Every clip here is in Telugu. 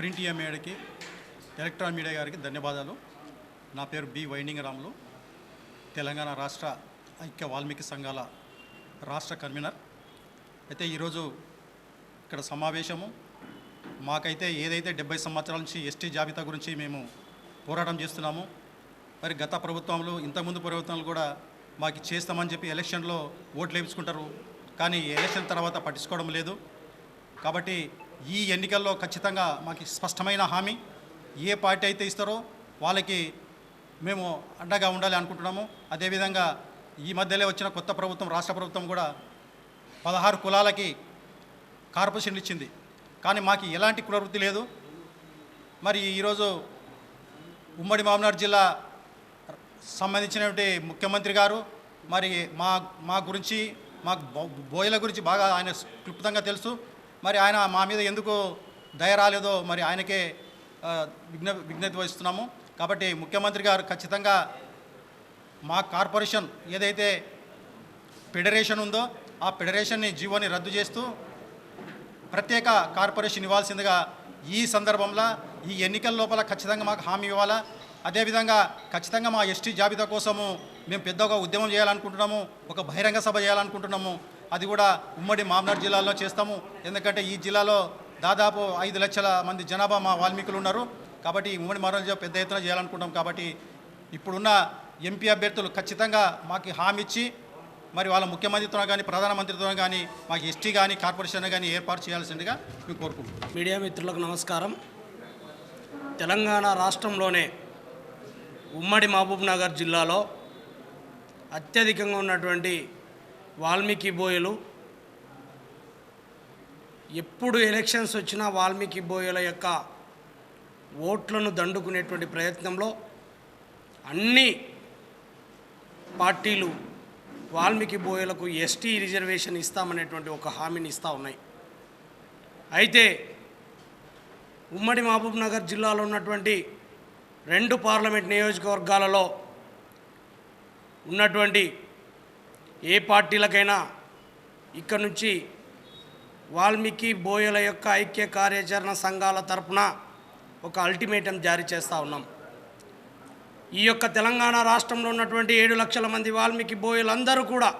ప్రింట్ మీడియాకి ఎలక్ట్రానిక్ మీడియా గారికి ధన్యవాదాలు. నా పేరు బి వైనింగరాములు తెలంగాణ రాష్ట్ర ఐక్య వాల్మీకి సంఘాల రాష్ట్ర కన్వీనర్. అయితే ఈరోజు ఇక్కడ సమావేశము. మాకైతే ఏదైతే డెబ్బై సంవత్సరాల నుంచి ఎస్టీ జాబితా గురించి మేము పోరాటం చేస్తున్నాము మరి గత ప్రభుత్వంలో ఇంతకుముందు ప్రభుత్వాలు కూడా మాకు చేస్తామని చెప్పి ఎలక్షన్లో ఓట్లు వేయించుకుంటారు. కానీ ఎలక్షన్ తర్వాత పట్టించుకోవడం లేదు. కాబట్టి ఈ ఎన్నికల్లో ఖచ్చితంగా మాకు స్పష్టమైన హామీ. ఏ పార్టీ అయితే ఇస్తారో వాళ్ళకి మేము అండగా ఉండాలి అనుకుంటున్నాము. అదేవిధంగా ఈ మధ్యలో వచ్చిన కొత్త ప్రభుత్వం రాష్ట్ర ప్రభుత్వం కూడా పదహారు కులాలకి కార్పొరేషన్లు ఇచ్చింది. కానీ మాకు ఎలాంటి కులవృత్తి లేదు. మరి ఈరోజు ఉమ్మడి మామనాడు జిల్లా సంబంధించినటువంటి ముఖ్యమంత్రి గారు మరి మా మా గురించి మాకు బోయల గురించి బాగా ఆయన క్లుప్తంగా తెలుసు. మరి ఆయన మా మీద ఎందుకు దయ రాలేదో మరి ఆయనకే విజ్ఞ విజ్ఞప్తి వహిస్తున్నాము. కాబట్టి ముఖ్యమంత్రి గారు ఖచ్చితంగా మా కార్పొరేషన్ ఏదైతే ఫెడరేషన్ ఉందో ఆ ఫెడరేషన్ని జీవోని రద్దు చేస్తూ ప్రత్యేక కార్పొరేషన్ ఇవ్వాల్సిందిగా ఈ సందర్భంలో ఈ ఎన్నికల లోపల ఖచ్చితంగా మాకు హామీ ఇవ్వాలా? అదేవిధంగా ఖచ్చితంగా మా ఎస్టీ జాబితా కోసము మేము పెద్దగా ఉద్యమం చేయాలనుకుంటున్నాము ఒక బహిరంగ సభ చేయాలనుకుంటున్నాము. అది కూడా ఉమ్మడి మామనాడు జిల్లాలో చేస్తాము. ఎందుకంటే ఈ జిల్లాలో దాదాపు ఐదు లక్షల మంది జనాభా మా వాల్మీకులు ఉన్నారు. కాబట్టి ఉమ్మడి మామనాడు పెద్ద ఎత్తున చేయాలనుకుంటాం. కాబట్టి ఇప్పుడున్న ఎంపీ అభ్యర్థులు ఖచ్చితంగా మాకు హామీ ఇచ్చి మరి వాళ్ళ ముఖ్యమంత్రితో కానీ ప్రధానమంత్రితో కానీ మాకు ఎస్టీ కానీ కార్పొరేషన్ కానీ ఏర్పాటు చేయాల్సిందిగా మేము కోరుకుంటున్నాం. మీడియా మిత్రులకు నమస్కారం. తెలంగాణ రాష్ట్రంలోనే ఉమ్మడి మహబూబ్ నగర్ జిల్లాలో అత్యధికంగా ఉన్నటువంటి వాల్మీకి బోయలు ఎప్పుడు ఎలక్షన్స్ వచ్చినా వాల్మీకి బోయల యొక్క ఓట్లను దండుకునేటువంటి ప్రయత్నంలో అన్ని పార్టీలు వాల్మీకి బోయలకు ఎస్టీ రిజర్వేషన్ ఇస్తామనేటువంటి ఒక హామీని ఇస్తూ ఉన్నాయి. అయితే ఉమ్మడి మహబూబ్ నగర్ జిల్లాలో ఉన్నటువంటి రెండు పార్లమెంట్ నియోజకవర్గాలలో ఉన్నటువంటి ఏ పార్టీలకైనా ఇక్కడ నుంచి వాల్మీకి బోయల యొక్క ఐక్య కార్యాచరణ సంఘాల తరపున ఒక అల్టిమేటం జారీ చేస్తూ ఉన్నాం. ఈ యొక్క తెలంగాణ రాష్ట్రంలో ఉన్నటువంటి ఏడు లక్షల మంది వాల్మీకి బోయలందరూ కూడా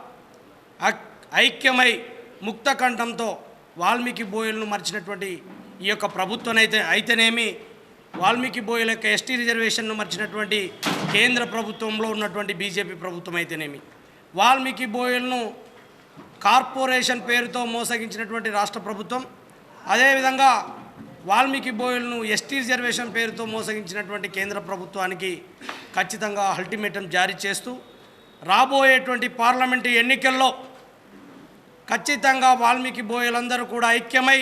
ఐక్యమై ముక్త కంఠంతో వాల్మీకి బోయలను మర్చినటువంటి ఈ యొక్క ప్రభుత్వం అయితే అయితేనేమి వాల్మీకి బోయల యొక్క ఎస్టీ రిజర్వేషన్ను మర్చినటువంటి కేంద్ర ప్రభుత్వంలో ఉన్నటువంటి బీజేపీ ప్రభుత్వం అయితేనేమి. వాల్మీకి బోయలను కార్పొరేషన్ పేరుతో మోసగించినటువంటి రాష్ట్ర ప్రభుత్వం అదేవిధంగా వాల్మీకి బోయలను ఎస్టీ రిజర్వేషన్ పేరుతో మోసగించినటువంటి కేంద్ర ప్రభుత్వానికి ఖచ్చితంగా అల్టిమేటం జారీ చేస్తూ రాబోయేటువంటి పార్లమెంటు ఎన్నికల్లో ఖచ్చితంగా వాల్మీకి బోయలందరూ కూడా ఐక్యమై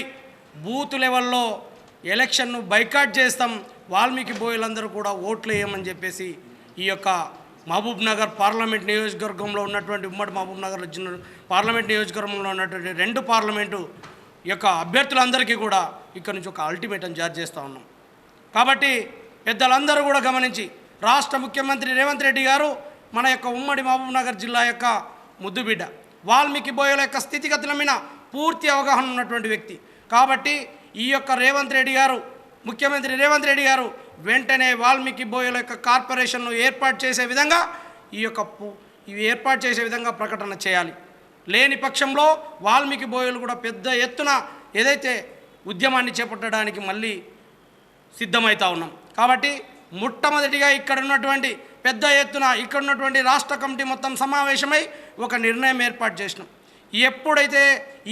బూత్ లెవెల్లో ఎలక్షన్ను బైకాట్ చేస్తాం వాల్మీకి బోయలందరూ కూడా ఓట్లు వేయమని చెప్పేసి ఈ యొక్క మహబూబ్ నగర్ పార్లమెంట్ నియోజకవర్గంలో ఉన్నటువంటి ఉమ్మడి మహబూబ్ నగర్ జిల్లా పార్లమెంట్ నియోజకవర్గంలో ఉన్నటువంటి రెండు పార్లమెంటు యొక్క అభ్యర్థులందరికీ కూడా ఇక్కడ నుంచి ఒక అల్టిమేటం జారీ చేస్తూ ఉన్నాం. కాబట్టి పెద్దలందరూ కూడా గమనించి రాష్ట్ర ముఖ్యమంత్రి రేవంత్ రెడ్డి గారు మన యొక్క ఉమ్మడి మహబూబ్ నగర్ జిల్లా యొక్క ముద్దుబిడ్డ వాల్మీకి బోయల యొక్క స్థితిగతుల మీద పూర్తి అవగాహన ఉన్నటువంటి వ్యక్తి. కాబట్టి ఈ యొక్క రేవంత్ రెడ్డి గారు ముఖ్యమంత్రి రేవంత్ రెడ్డి గారు వెంటనే వాల్మీకి బోయల యొక్క కార్పొరేషన్ను ఏర్పాటు చేసే విధంగా ఈ యొక్క ఇవి ఏర్పాటు చేసే విధంగా ప్రకటన చేయాలి. లేని పక్షంలో వాల్మీకి బోయలు కూడా పెద్ద ఎత్తున ఏదైతే ఉద్యమాన్ని చేపట్టడానికి మళ్ళీ సిద్ధమవుతా ఉన్నాం. కాబట్టి మొట్టమొదటిగా ఇక్కడ ఉన్నటువంటి పెద్ద ఎత్తున ఇక్కడ ఉన్నటువంటి రాష్ట్ర కమిటీ మొత్తం సమావేశమై ఒక నిర్ణయం ఏర్పాటు చేసినాం. ఎప్పుడైతే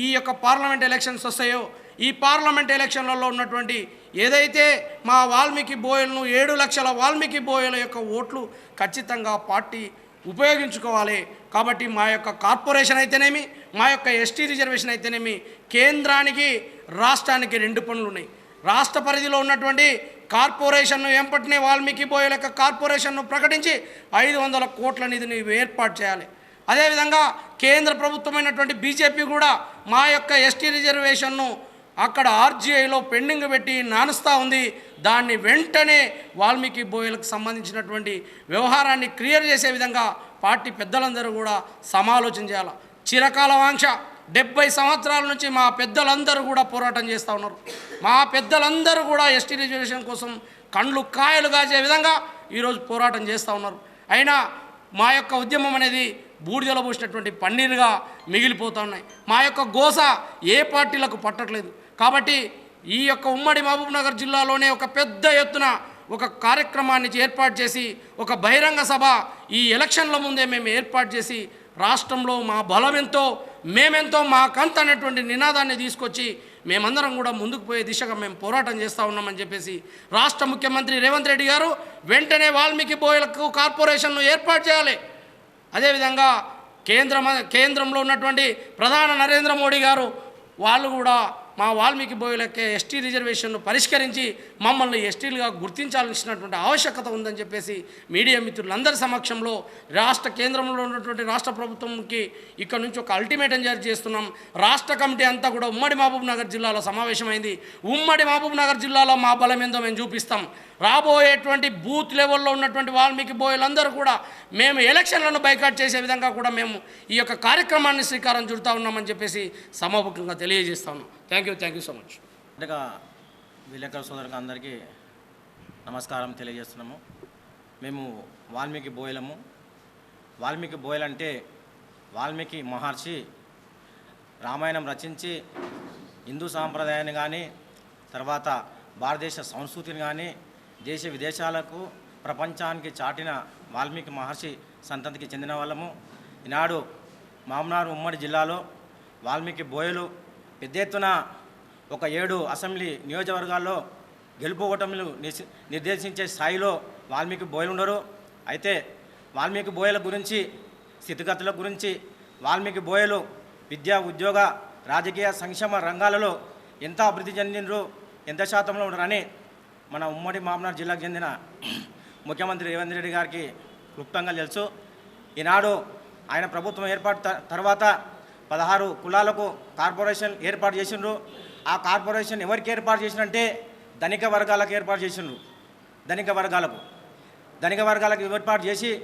ఈ యొక్క పార్లమెంట్ ఎలక్షన్స్ వస్తాయో ఈ పార్లమెంట్ ఎలక్షన్లలో ఉన్నటువంటి ఏదైతే మా వాల్మీకి బోయలను ఏడు లక్షల వాల్మీకి బోయల యొక్క ఓట్లు ఖచ్చితంగా పార్టీ ఉపయోగించుకోవాలి. కాబట్టి మా యొక్క కార్పొరేషన్ అయితేనేమి మా యొక్క ఎస్టీ రిజర్వేషన్ అయితేనేమి కేంద్రానికి రాష్ట్రానికి రెండు పనులు ఉన్నాయి రాష్ట్ర పరిధిలో ఉన్నటువంటి కార్పొరేషన్ను ఎంపటినే వాల్మీకి బోయల యొక్క కార్పొరేషన్ను ప్రకటించి ఐదు వందల కోట్ల నిధిని ఏర్పాటు చేయాలి. అదేవిధంగా కేంద్ర ప్రభుత్వమైనటువంటి బీజేపీ కూడా మా యొక్క ఎస్టీ రిజర్వేషన్ను అక్కడ ఆర్జీఐలో పెండింగ్ పెట్టి నానుస్తూ ఉంది. దాన్ని వెంటనే వాల్మీకి బోయలకు సంబంధించినటువంటి వ్యవహారాన్ని క్లియర్ చేసే విధంగా పార్టీ పెద్దలందరూ కూడా సమాలోచన చేయాలి. చిరకాల వాంక్ష డెబ్బై సంవత్సరాల నుంచి మా పెద్దలందరూ కూడా పోరాటం చేస్తూ ఉన్నారు. మా పెద్దలందరూ కూడా ఎస్టీ రిజర్వేషన్ కోసం కండ్లు కాయలు కాచే విధంగా ఈరోజు పోరాటం చేస్తూ ఉన్నారు. అయినా మా యొక్క ఉద్యమం అనేది బూడిదలో పోసినటువంటి పన్నీరుగా మిగిలిపోతూ ఉన్నాయి. మా యొక్క గోస ఏ పార్టీలకు పట్టట్లేదు. కాబట్టి ఈ యొక్క ఉమ్మడి మహబూబ్నగర్ జిల్లాలోనే ఒక పెద్ద ఎత్తున ఒక కార్యక్రమాన్ని ఏర్పాటు చేసి ఒక బహిరంగ సభ ఈ ఎలక్షన్ల ముందే మేము ఏర్పాటు చేసి రాష్ట్రంలో మా బలం ఎంతో మేమెంతో మాకంత అనేటువంటి నినాదాన్ని తీసుకొచ్చి మేమందరం కూడా ముందుకు పోయే దిశగా మేము పోరాటం చేస్తూ ఉన్నామని చెప్పేసి రాష్ట్ర ముఖ్యమంత్రి రేవంత్ రెడ్డి గారు వెంటనే వాల్మీకి బోయలకు కార్పొరేషన్ను ఏర్పాటు చేయాలి. అదేవిధంగా కేంద్ర కేంద్రంలో ఉన్నటువంటి ప్రధాన నరేంద్ర మోడీ గారు వాళ్ళు కూడా మా వాల్మీకి బోయలకే ఎస్టీ రిజర్వేషన్ను పరిష్కరించి మమ్మల్ని ఎస్టీలుగా గుర్తించాల్సినటువంటి ఆవశ్యకత ఉందని చెప్పేసి మీడియా మిత్రులందరి సమక్షంలో రాష్ట్ర కేంద్రంలో ఉన్నటువంటి రాష్ట్ర ప్రభుత్వంకి ఇక్కడ నుంచి ఒక అల్టిమేటం జారీ చేస్తున్నాం. రాష్ట్ర కమిటీ అంతా కూడా ఉమ్మడి మహబూబ్ నగర్ జిల్లాలో సమావేశమైంది. ఉమ్మడి మహబూబ్ నగర్ జిల్లాలో మా బలం ఏందో మేము చూపిస్తాం. రాబోయేటువంటి బూత్ లెవెల్లో ఉన్నటువంటి వాల్మీకి బోయలందరూ కూడా మేము ఎలక్షన్లను బైకాట్ చేసే విధంగా కూడా మేము ఈ యొక్క కార్యక్రమాన్ని శ్రీకారం చుడతా ఉన్నామని చెప్పేసి సమాముఖంగా తెలియజేస్తా ఉన్నాం thank you thank you so much ముందుగా విలేకరుల సోదరులకు అందరికీ నమస్కారం తెలియజేస్తున్నాము. మేము వాల్మీకి బోయలము. వాల్మీకి బోయలంటే వాల్మీకి మహర్షి రామాయణం రచించి హిందూ సాంప్రదాయాన్ని కానీ తర్వాత భారతదేశ సంస్కృతిని కానీ దేశ విదేశాలకు ప్రపంచానికి చాటిన వాల్మీకి మహర్షి సంతతికి చెందిన వాళ్ళము. ఈనాడు మామనారు ఉమ్మడి జిల్లాలో వాల్మీకి బోయలు పెద్ద ఎత్తున ఒక ఏడు అసెంబ్లీ నియోజకవర్గాల్లో గెలుపు ఓటములు నిర్దేశించే స్థాయిలో వాల్మీకి బోయలు ఉండరు. అయితే వాల్మీకి బోయల గురించి స్థితిగతుల గురించి వాల్మీకి బోయలు విద్యా ఉద్యోగ రాజకీయ సంక్షేమ రంగాలలో ఎంత అభివృద్ధి చెందినరు ఎంత శాతంలో ఉన్నారని మన ఉమ్మడి మామనాడు జిల్లాకు చెందిన ముఖ్యమంత్రి రేవంత్ రెడ్డి గారికి క్లుప్తంగా తెలుసు. ఈనాడు ఆయన ప్రభుత్వం ఏర్పాటు త- తర్వాత పదహారు కులాలకు కార్పొరేషన్ ఏర్పాటు చేసిండ్రు. ఆ కార్పొరేషన్ ఎవరికి ఏర్పాటు చేసినంటే ధనిక వర్గాలకు ఏర్పాటు చేసిండ్రు. ధనిక వర్గాలకు. ధనిక వర్గాలకు ఏర్పాటు చేసి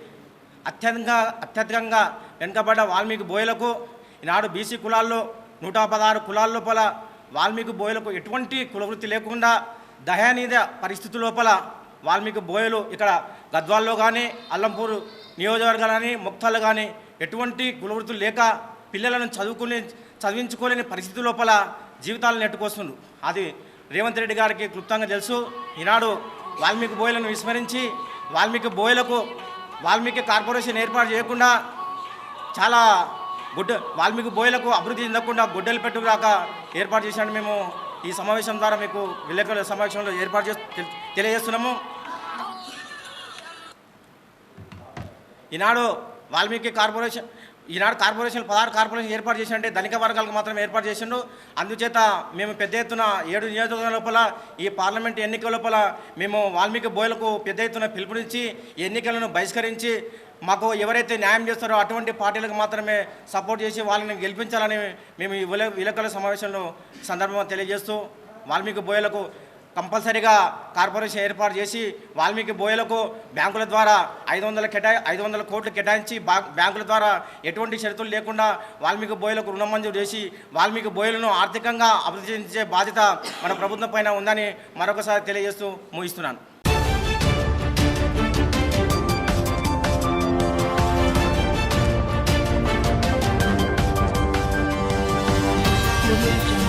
అత్యధికంగా అత్యధికంగా వెనుకబడ్డ వాల్మీకి బోయలకు ఈనాడు బీసీ కులాల్లో నూట పదహారు కులాల లోపల వాల్మీకి బోయలకు ఎటువంటి కులవృత్తి లేకుండా దయానీద పరిస్థితి లోపల వాల్మీకి బోయలు ఇక్కడ గద్వాల్లో కానీ అల్లంపూరు నియోజకవర్గాలు కానీ ముక్తాలు కానీ ఎటువంటి కులవృత్తులు లేక పిల్లలను చదువుకుని చదివించుకోలేని పరిస్థితి లోపల జీవితాలను నెట్టుకొస్తుండ్రు. అది రేవంత్ రెడ్డి గారికి క్లుప్తంగా తెలుసు. ఈనాడు వాల్మీకి బోయలను విస్మరించి వాల్మీకి బోయలకు వాల్మీకి కార్పొరేషన్ ఏర్పాటు చేయకుండా చాలా గుడ్డ వాల్మీకి బోయలకు అభివృద్ధి చెందకుండా గుడ్డలు పెట్టుకురాక ఏర్పాటు చేసినట్టు మేము ఈ సమావేశం ద్వారా మీకు విలేకరుల సమావేశంలో ఏర్పాటు చేసి తెలియజేస్తున్నాము. ఈనాడు వాల్మీకి కార్పొరేషన్ ఈనాడు కార్పొరేషన్ పదహారు కార్పొరేషన్ ఏర్పాటు చేసినంటే ధనిక వర్గాలకు మాత్రం ఏర్పాటు చేసిండు. అందుచేత మేము పెద్ద ఎత్తున ఏడు నియోజకవర్గాల లోపల ఈ పార్లమెంట్ ఎన్నికల లోపల మేము వాల్మీకి బోయలకు పెద్ద ఎత్తున పిలుపునిచ్చి ఎన్నికలను బహిష్కరించి మాకు ఎవరైతే న్యాయం చేస్తారో అటువంటి పార్టీలకు మాత్రమే సపోర్ట్ చేసి వాళ్ళని గెలిపించాలని మేము ఈ విలేకరుల సమావేశంలో సందర్భంగా తెలియజేస్తూ వాల్మీకి బోయలకు కంపల్సరీగా కార్పొరేషన్ ఏర్పాటు చేసి వాల్మీకి బోయలకు బ్యాంకుల ద్వారా ఐదు వందల కేటాయి ఐదు వందల కోట్లు కేటాయించి బ్యాంకుల ద్వారా ఎటువంటి షరతులు లేకుండా వాల్మీకి బోయలకు రుణ మంజూరు చేసి వాల్మీకి బోయలను ఆర్థికంగా అభివృద్ధి చెందించే బాధ్యత మన ప్రభుత్వం పైన ఉందని మరొకసారి తెలియజేస్తూ ముగిస్తున్నాను. Audio Jungle.